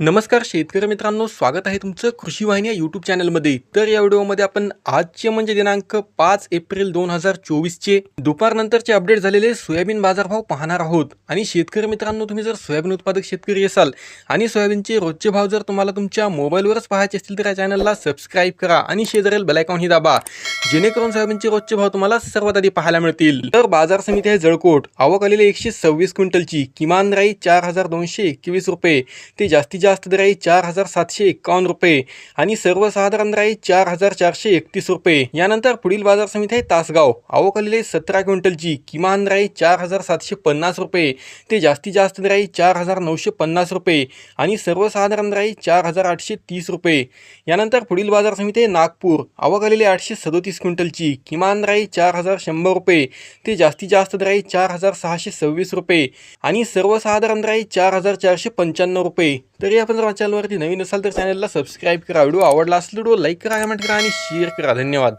नमस्कार शेतकरी मित्रांनो स्वागत आहे तुमचं कृषी वाहिनी या यूट्यूब चॅनलमध्ये तर या व्हिडिओमध्ये आपण आजचे म्हणजे दिनांक पाच एप्रिल दोन हजार चोवीसचे दुपारनंतरचे अपडेट झालेले सोयाबीन बाजारभाव पाहणार आहोत. आणि शेतकरी मित्रांनो तुम्ही जर सोयाबीन उत्पादक शेतकरी असाल आणि सोयाबीनचे रोजचे भाव जर तुम्हाला तुमच्या मोबाईलवरच पाहायचे असतील तर या चॅनलला सबस्क्राईब करा आणि शेजारील बेलायकॉनही दाबा. जेणेकरून सोयाबीनचे रोजचे भाव तुम्हाला सर्वात आधी पाहायला मिळतील. तर बाजार समिती आहे जळकोट. आवक आलेली एकशे सव्वीस क्विंटलची. किमान राई चार हजार दोनशे एकवीस रुपये. ते जास्तीत जास्त दर आहे चार हजार सातशे एक्कावन्न रुपये आणि सर्वसाधारण दर आहे चार हजार चारशे एकतीस रुपये. यानंतर पुढील बाजार समिती आहे तासगाव. आवक आलेली आहे सतरा क्विंटलची. किमान दर आहे चार हजार सातशे पन्नास रुपये. ते जास्तीत जास्त दर आहे चार हजार नऊशे पन्नास रुपये आणि सर्वसाधारण दर आहे चार हजार आठशे तीस रुपये. यानंतर पुढील बाजार समिती आहे नागपूर. आवक आलेली आठशे सदोतीस क्विंटलची. किमान दर आहे चार हजार शंभर रुपये. ते जास्तीत जास्त दर आहे चार हजार सहाशे सव्वीस रुपये आणि सर्वसाधारण दर आहे चार हजार चारशे पंच्याण्णव रुपये. तर तरी आपण जर चॅनलवरती नवीन असाल तर चॅनलला सबस्क्राईब करा. व्हिडिओ आवडला असेल व्हिडिओ लाईक करा कमेंट करा आणि शेअर करा. धन्यवाद.